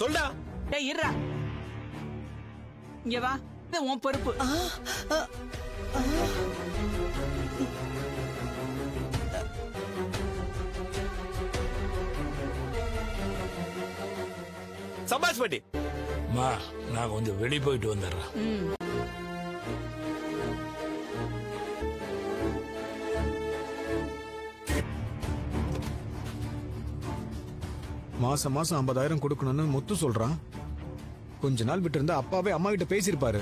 சொல்டா. டேய் இருடா. இங்க வா. இது உன் பொறுப்பு. சபாஷ் பாட்டி. மா நான் கொஞ்சம் வெளி போயிட்டு வந்துடுறேன். மாசம் மாசம் ஐம்பதாயிரம் கொடுக்கணும்னு முத்து சொல்றான். கொஞ்ச நாள் விட்டு இருந்தா அப்பாவே அம்மா கிட்ட பேசியிருப்பாரு.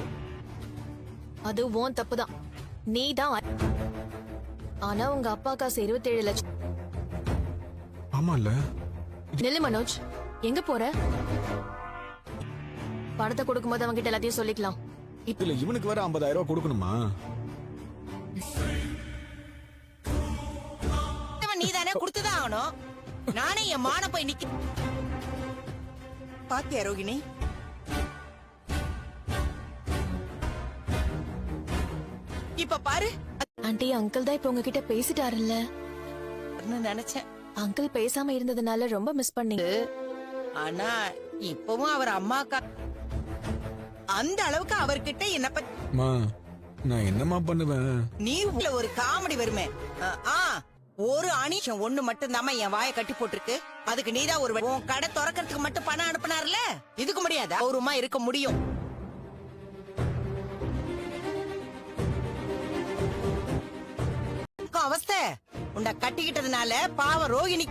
அது உன் தப்புதான். நீ தான் ஆனா உங்க அப்பா காசு இருபத்தேழு லட்சம் ஆமா இல்ல நில்லு மனோஜ் எங்க போற? பணத்தை கொடுக்கும்போது அவங்க கிட்ட எல்லாத்தையும் சொல்லிக்கலாம். இப்ப இல்ல இவனுக்கு வேற ஐம்பதாயிரம் ரூபாய் கொடுக்கணுமா? நீ தானே கொடுத்துதான் ஆகணும். நானே என் மான போய் நிக்க பாத்தியா ரோகிணி? இப்ப பாரு. ஆண்டி அங்கிள் தான் இப்ப உங்ககிட்ட பேசிட்டாருல்ல. நான் நினைச்சேன். அங்கிள் பேசாம இருந்ததுனால ரொம்ப மிஸ் பண்ணீங்க. ஆனா இப்பவும் அவர் அம்மாக்கா அந்த அளவுக்கு அவர்கிட்ட என்ன பத்தி நான் என்னம்மா பண்ணுவேன்? நீ உள்ள ஒரு காமெடி வருமே. ஆ. ஒரு அணிஷம் ஒண்ணு மட்டும் தாம என் வாயை கட்டி போட்டிருக்கு. அதுக்கு நீதான் ஒரு உன் கடை திறக்கிறதுக்கு மட்டும் பணம் அனுப்பினார்ல? இதுக்கு முடியாது? அவருமா இருக்க முடியும். அவஸ்தை. உன்னை கட்டிக்கிட்டதுனால பாவ ரோகிணி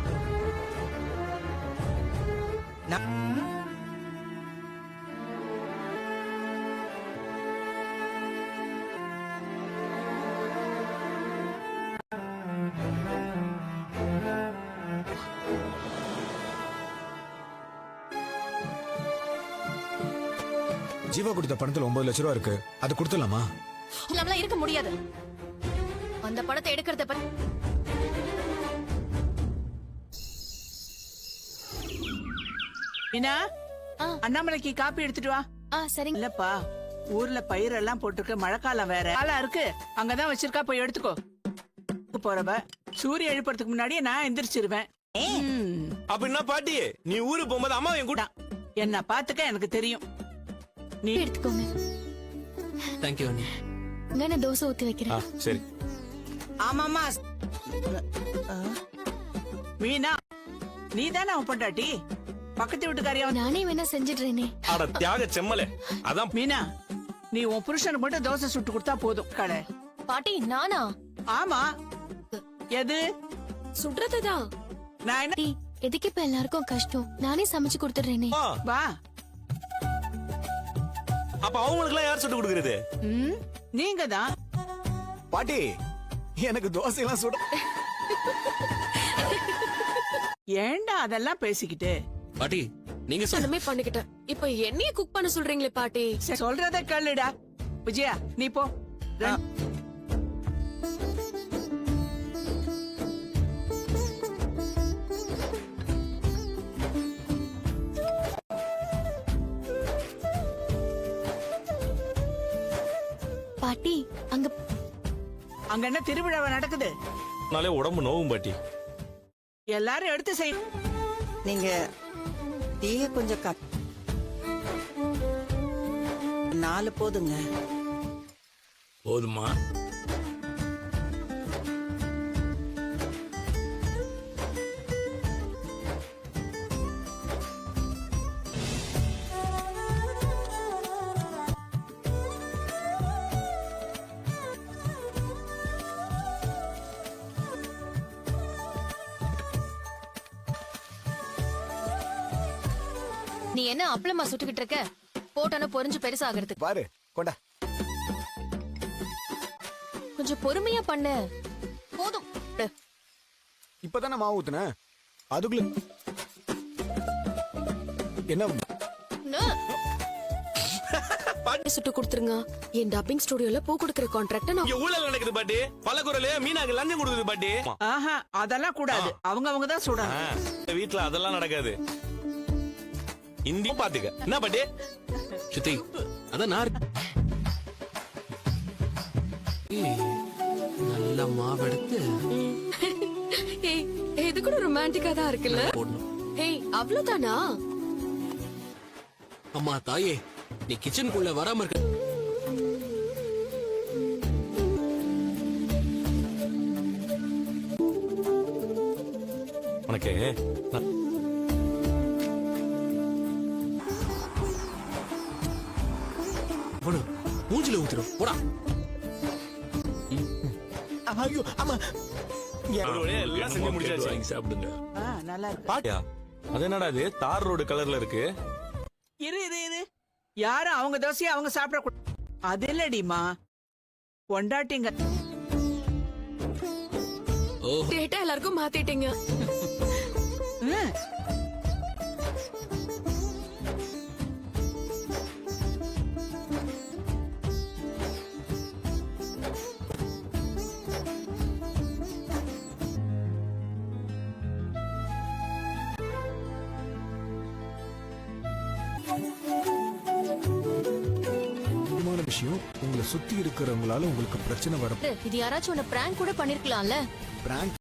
நான்- ஜீவா கொடுத்த பணத்துல ஒன்பது லட்ச ரூபா இருக்கு. அது கொடுத்துடலாமா? இல்லாமலாம் இருக்க முடியாது. அந்த பணத்தை எடுக்கிறத பத்தி என்ன? ஆ. அண்ணாமலைக்கு காப்பி எடுத்துட்டு வா. ஆ சரிங்க. இல்லப்பா ஊர்ல பயிரெல்லாம் போட்டிருக்க மழைக்காலம் வேற. காலம் இருக்கு. அங்கதான் வச்சிருக்கா போய் எடுத்துக்கோ. போறவ சூரிய எழுப்புறதுக்கு முன்னாடியே நான் எந்திரிச்சிருவேன். ம். அப்படின்னா பாட்டி? நீ ஊருக்கு போகும்போது அம்மா என் கூட என்ன பாத்துக்க எனக்கு தெரியும். நீ எடுத்துக்கோங்க. தேங்க்யூ இங்க நான் தோசை ஊத்தி வைக்கிறேன். சரி. ஆமாமா மீனா நீ தானே அவன் பொண்டாட்டி? பக்கத்து வீட்டுக்காரியா? நானே வேணா செஞ்சிடுறேனே. அட தியாக செம்மலே. அதான் மீனா நீ உன் புருஷனுக்கு மட்டும் தோசை சுட்டு கொடுத்தா போதும் கடை. பாட்டி நானா? ஆமா. எது? சுடுறதுதான் நான் என்ன எதுக்கு இப்ப எல்லாருக்கும் கஷ்டம்? நானே சமைச்சு கொடுத்துடுறேனே. வா. அப்ப அவங்களுக்கு எல்லாம் யார் சுட்டு கொடுக்கறது? ம் நீங்க தான் பாட்டி எனக்கு தோசையெல்லாம் சுட ஏன்டா அதெல்லாம் பேசிக்கிட்டு? பாட்டி நீங்க எல்லாமே பண்ணிக்கிட்டேன் இப்ப என்னைய குக் பண்ண சொல்றீங்களே பாட்டி? சரி, சொல்றத கேளுடா. விஜயா நீ போ. பாட்டி அங்க அங்க என்ன திருவிழாவா நடக்குது? நாளே உடம்பு நோவும் பாட்டி. எல்லாரும் எடுத்து செய். நீங்க தீய கொஞ்சம் கட். நாலு போதுங்க. போதுமா? நீ என்ன அப்பளமா சுட்டுக்கிட்டு இருக்க? போட்டோன்னு பொரிஞ்சு பெருசாகிறதுக்கு. பாரு கொண்டா. கொஞ்சம் பொறுமையா பண்ணு. போதும். இப்பதானே மாவு ஊத்துன? அதுக்குள்ள. என்ன? சுட்டு கொடுத்துருங்க. என் டப்பிங் ஸ்டுடியோல பூ கொடுக்கற கான்ட்ராக்ட நான் ஊழல் நடக்குது பாட்டி. பல குரலு மீனாக்கு லஞ்சம் கொடுக்குது பாட்டி. ஆஹா அதெல்லாம் கூடாது. அவங்க அவங்க தான் இந்த வீட்ல அதெல்லாம் நடக்காது. இந்தி பாத்துக்க. என்ன பாட்டி? சித்தி அதான் நான் நல்ல மாவெடுத்து ஏய் இது கூட ரொமான்டிக்கா தான் இருக்குல்ல? போடணும். ஏய் அவ்வளவுதானா? அம்மா தாயே நீ கிச்சனுக்குள்ள வராம இருக்க உனக்கு மூஞ்சில ஊத்துரும் போடா. ஐயோ ஆமா ஒரு வழியா எல்லாம் செஞ்சு முடிச்சாச்சு. வாங்கி சாப்பிடுங்க. ஆ, நல்லா இருக்கு. பாட்டியா அது என்னடா இது? தார் ரோடு கலர்ல இருக்கு. இரு இரு இரு. யாரும் அவங்க தோசையை அவங்க சாப்பிட அது இல்லடிமா பொண்டாட்டிங்க ஓ டேட்டா எல்லாருக்கும் மாத்திட்டீங்க. விஷயம் உங்களை சுத்தி இருக்கிறவங்களால உங்களுக்கு பிரச்சனை வர இது யாராச்சும் உன்னை பிராங்க் கூட பண்ணிருக்கலாம்ல. பிராங்க்